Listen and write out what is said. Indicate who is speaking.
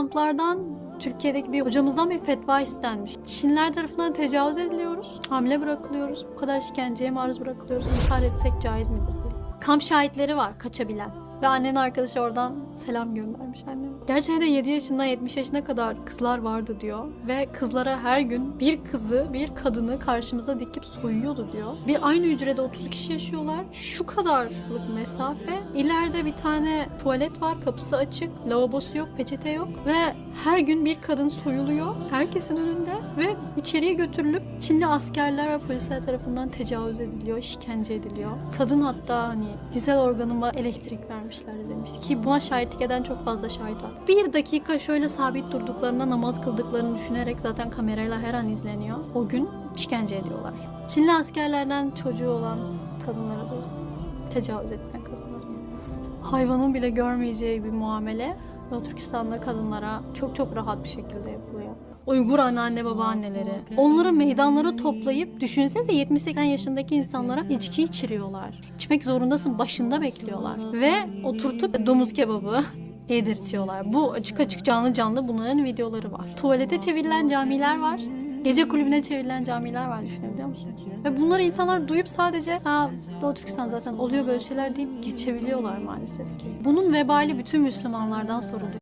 Speaker 1: kamplardan Türkiye'deki bir hocamızdan bir fetva istenmiş. Çinliler tarafından tecavüz ediliyoruz, hamile bırakılıyoruz, bu kadar işkenceye maruz bırakılıyoruz, intihar etsek caiz midir diye. Kamp şahitleri var kaçabilen. Ve annenin arkadaşı oradan selam göndermiş anneme. Gerçekten 7 yaşından 70 yaşına kadar kızlar vardı diyor. Ve kızlara her gün bir kızı, bir kadını karşımıza dikip soyuyordu diyor. Bir aynı hücrede 30 kişi yaşıyorlar. Şu kadarlık mesafe. İleride bir tane tuvalet var, kapısı açık, lavabosu yok, peçete yok. Ve her gün bir kadın soyuluyor herkesin önünde ve içeriye götürülüp Çinli askerler ve polisler tarafından tecavüz ediliyor, işkence ediliyor. Kadın hatta hani cinsel organıma elektrik vermişler demişti ki buna şahitlik eden çok fazla şahit var. Bir dakika şöyle sabit durduklarında namaz kıldıklarını düşünerek zaten kamerayla her an izleniyor. O gün işkence ediyorlar. Çinli askerlerden çocuğu olan kadınlara da tecavüz edilen kadınlar. Hayvanın bile görmeyeceği bir muamele Doğu Türkistan'da kadınlara çok çok rahat bir şekilde yapılıyor. Uygur anneanne babaanneleri. Onları meydanlara toplayıp düşünsenize 70-80 yaşındaki insanlara içki içiriyorlar. İçmek zorundasın başında bekliyorlar. Ve oturtup domuz kebabı yedirtiyorlar. Bu açık açık canlı canlı bunların videoları var. Tuvalete çevrilen camiler var. Gece kulübüne çevrilen camiler var düşünebiliyor musun? Ve bunları insanlar duyup sadece ha Doğu Türkistan zaten oluyor böyle şeyler deyip geçebiliyorlar maalesef ki. Bunun vebali bütün Müslümanlardan soruluyor.